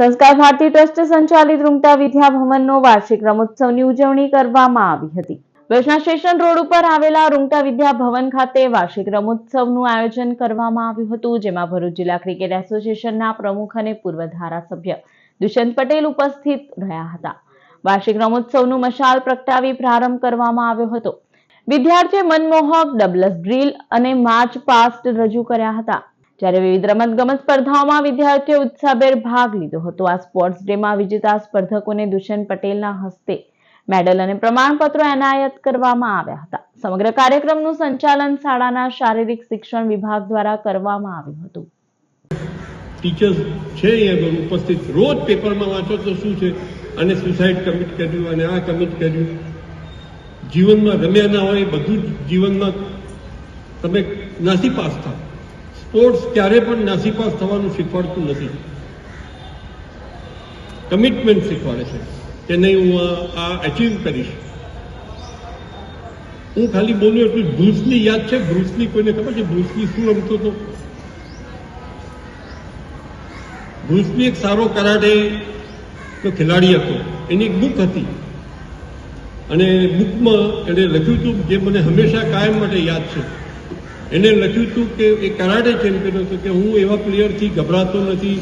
સંસ્કાર ભારતી ટ્રસ્ટ સંચાલિત રૂંગટા વિદ્યા ભવનનો વાર્ષિક રમોત્સવની ઉજવણી કરવામાં આવી હતી. ભુજના સ્ટેશન રોડ ઉપર આવેલા રૂંગટા વિદ્યા ભવન ખાતે વાર્ષિક રમોત્સવનું આયોજન કરવામાં આવ્યું હતું, જેમાં ભરૂચ જિલ્લા ક્રિકેટ એસોસિએશનના પ્રમુખ અને પૂર્વ ધારાસભ્ય દુષ્યંત પટેલ ઉપસ્થિત રહ્યા હતા. વાર્ષિક રમોત્સવનું મશાલ પ્રગટાવી પ્રારંભ કરવામાં આવ્યો હતો. વિદ્યાર્થીએ મનમોહક ડબલ્સ ડ્રીલ અને માર્ચ પાસ્ટ રજૂ કર્યા હતા. જ્યારે વિવિધ રમતગમત સ્પર્ધાઓમાં વિદ્યાર્થીઓ ઉત્સાહભેર ભાગ લીધો હતો. આ સ્પોર્ટ્સ ડેમાં વિજેતા સ્પર્ધકોને દુષ્યંત પટેલના હસ્તે મેડલ અને પ્રમાણપત્રો એનાયત કરવામાં આવ્યા હતા. સમગ્ર કાર્યક્રમનું સંચાલન શાળાના શારીરિક શિક્ષણ વિભાગ દ્વારા કરવામાં આવ્યું હતું. ટીચર્સ છે અહીંયા ઉપસ્થિત. રોજ પેપરમાં વાંચો તો શું છે? અને સુસાઇડ કમિટ કર્યું અને આ કમિટ કર્યું. જીવનમાં રમ્યા ના હોય, બધું જીવનમાં તમે નાસી પાસ થાવ. સ્પોર્ટ્સ ક્યારે પણ નાસી પાસ થવાનું શીખવાડતું નથી. કમિટમેન્ટ શીખવાડે છે. કે નહીં, હું આ- અચીવ કરીશ. હું ખાલી બોલ્યું એટલું બ્રુસલી યાદ છે? બ્રુસલી કોઈને ખબર છે? બ્રુસલી શું રમતો હતો? બ્રુસલી એક સારો કરાટેનો ખેલાડી હતો. એની એક બુક હતી. અને બુકમાં એણે લખ્યું હતું જે મને હંમેશા કાયમ માટે યાદ છે. એને લખ્યું હતું કે એ કરાટે ચેમ્પિયન હતો કે હું એવા પ્લેયરથી ગભરાતો નથી.